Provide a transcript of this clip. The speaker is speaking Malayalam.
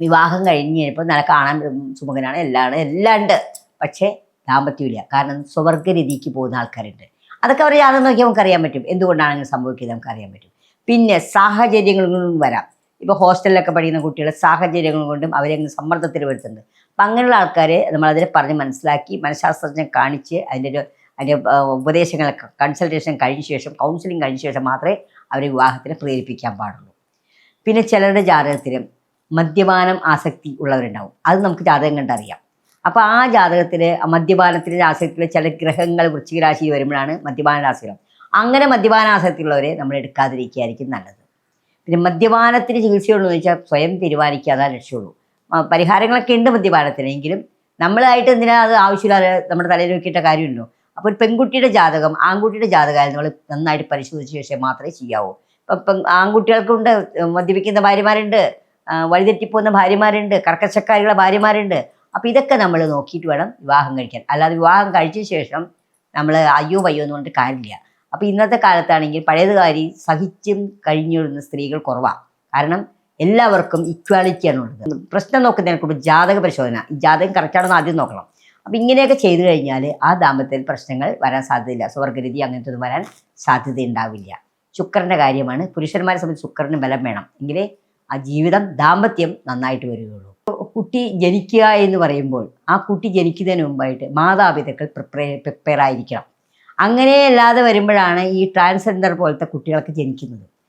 വിവാഹം കഴിഞ്ഞ് കഴിഞ്ഞപ്പോൾ നല്ല കാണാൻ സുമുഖനാണ് എല്ലാം എല്ലാം ഉണ്ട്. പക്ഷേ ദാമ്പത്യമില്ല. കാരണം സ്വർഗരീതിക്ക് പോകുന്ന ആൾക്കാരുണ്ട്. അതൊക്കെ അവർ യാതൊരു നോക്കിയാൽ നമുക്ക് അറിയാൻ പറ്റും. എന്തുകൊണ്ടാണ് അങ്ങനെ സംഭവിക്കുന്നത് നമുക്ക് അറിയാൻ പറ്റും. പിന്നെ സാഹചര്യങ്ങൾ കൊണ്ടും വരാം. ഇപ്പോൾ ഹോസ്റ്റലിലൊക്കെ പഠിക്കുന്ന കുട്ടികളെ സാഹചര്യങ്ങൾ കൊണ്ടും അവരെ സമ്മർദ്ദത്തിൽ വരുത്തുന്നുണ്ട്. അപ്പം അങ്ങനെയുള്ള ആൾക്കാരെ നമ്മളതിനെ പറഞ്ഞ് മനസ്സിലാക്കി മനഃശാസ്ത്രജ്ഞൻ കാണിച്ച് അതിന്റെ ഒരു അതിന്റെ ആ, ഉപദേശങ്ങളൊക്കെ കൺസൾട്ടേഷൻ കഴിഞ്ഞ ശേഷം കൗൺസിലിംഗ് കഴിഞ്ഞ ശേഷം മാത്രമേ അവരെ വിവാഹത്തിന് പ്രേരിപ്പിക്കാൻ പാടുള്ളൂ. പിന്നെ ചിലരുടെ ജാതകത്തിൽ മദ്യപാനം ആസക്തി ഉള്ളവരുണ്ടാവും. അത് നമുക്ക് ജാതകം കണ്ടറിയാം അപ്പോൾ ആ ജാതകത്തിൽ മദ്യപാനത്തിന്റെ ആസക്തിയുള്ള ചില ഗ്രഹങ്ങൾ വൃശ്ചിക രാശിയിൽ വരുമ്പോഴാണ് മദ്യപാന രാശികൾ അങ്ങനെ മദ്യപാന ആസക്തിയുള്ളവരെ നമ്മൾ എടുക്കാതിരിക്കുകയായിരിക്കും നല്ലത്. പിന്നെ മദ്യപാനത്തിന് ചികിത്സയുള്ളൂ എന്ന് വെച്ചാൽ സ്വയം തീരുമാനിക്കുക അതാ പരിഹാരങ്ങളൊക്കെ ഉണ്ട് മദ്യപാനത്തിന് എങ്കിലും നമ്മളായിട്ട് എന്തിനാ അത് ആവശ്യമില്ലാതെ നമ്മുടെ തലയിൽ വെക്കേണ്ട കാര്യമില്ലല്ലോ അപ്പോൾ ഒരു പെൺകുട്ടിയുടെ ജാതകം ആൺകുട്ടിയുടെ ജാതകം നമ്മൾ നന്നായിട്ട് പരിശോധിച്ച ശേഷം മാത്രമേ ചെയ്യാവൂ. ഇപ്പം ആൺകുട്ടികൾക്കുണ്ട് മദ്യപിക്കുന്ന ഭാര്യമാരുണ്ട്. വഴിതെറ്റിപ്പോകുന്ന ഭാര്യമാരുണ്ട് കർക്കശക്കാരികളെ ഭാര്യമാരുണ്ട്. അപ്പോൾ ഇതൊക്കെ നമ്മൾ നോക്കിയിട്ട് വേണം വിവാഹം കഴിക്കാൻ. അല്ലാതെ വിവാഹം കഴിച്ച ശേഷം നമ്മൾ അയ്യോ വയ്യോ എന്ന് പറഞ്ഞിട്ട് കാര്യമില്ല. അപ്പോൾ ഇന്നത്തെ കാലത്താണെങ്കിൽ പഴയതുകാരി സഹിച്ചും കഴിഞ്ഞിരുന്ന സ്ത്രീകൾ കുറവാണ് കാരണം എല്ലാവർക്കും ഇക്വാലിറ്റിയാണ് ഉള്ളത്. പ്രശ്നം നോക്കുന്നതിനെ കൂടുതൽ ജാതക പരിശോധന. ഈ ജാതകം കറക്റ്റാണെന്ന് ആദ്യം നോക്കണം. അപ്പം ഇങ്ങനെയൊക്കെ ചെയ്തു കഴിഞ്ഞാൽ ആ ദാമ്പത്യത്തിൽ പ്രശ്നങ്ങൾ വരാൻ സാധ്യതയില്ല. സ്വർഗരീതി അങ്ങനത്തെ ഒന്നും വരാൻ സാധ്യത ഉണ്ടാവില്ല ശുക്രന്റെ കാര്യമാണ്. പുരുഷന്മാരെ സംബന്ധിച്ച് ശുക്രന് ബലം വേണം. എങ്കിലേ ആ ജീവിതം ദാമ്പത്യം നന്നായിട്ട് വരികയുള്ളൂ. കുട്ടി ജനിക്കുക എന്ന് പറയുമ്പോൾ ആ കുട്ടി ജനിക്കുന്നതിന് മുമ്പായിട്ട് മാതാപിതാക്കൾ പ്രിപ്പയർ പ്രിപ്പയർ ആയിരിക്കണം. അങ്ങനെയല്ലാതെ വരുമ്പോഴാണ് ഈ ട്രാൻസ്ജെൻഡർ പോലത്തെ കുട്ടികളൊക്കെ ജനിക്കുന്നത്.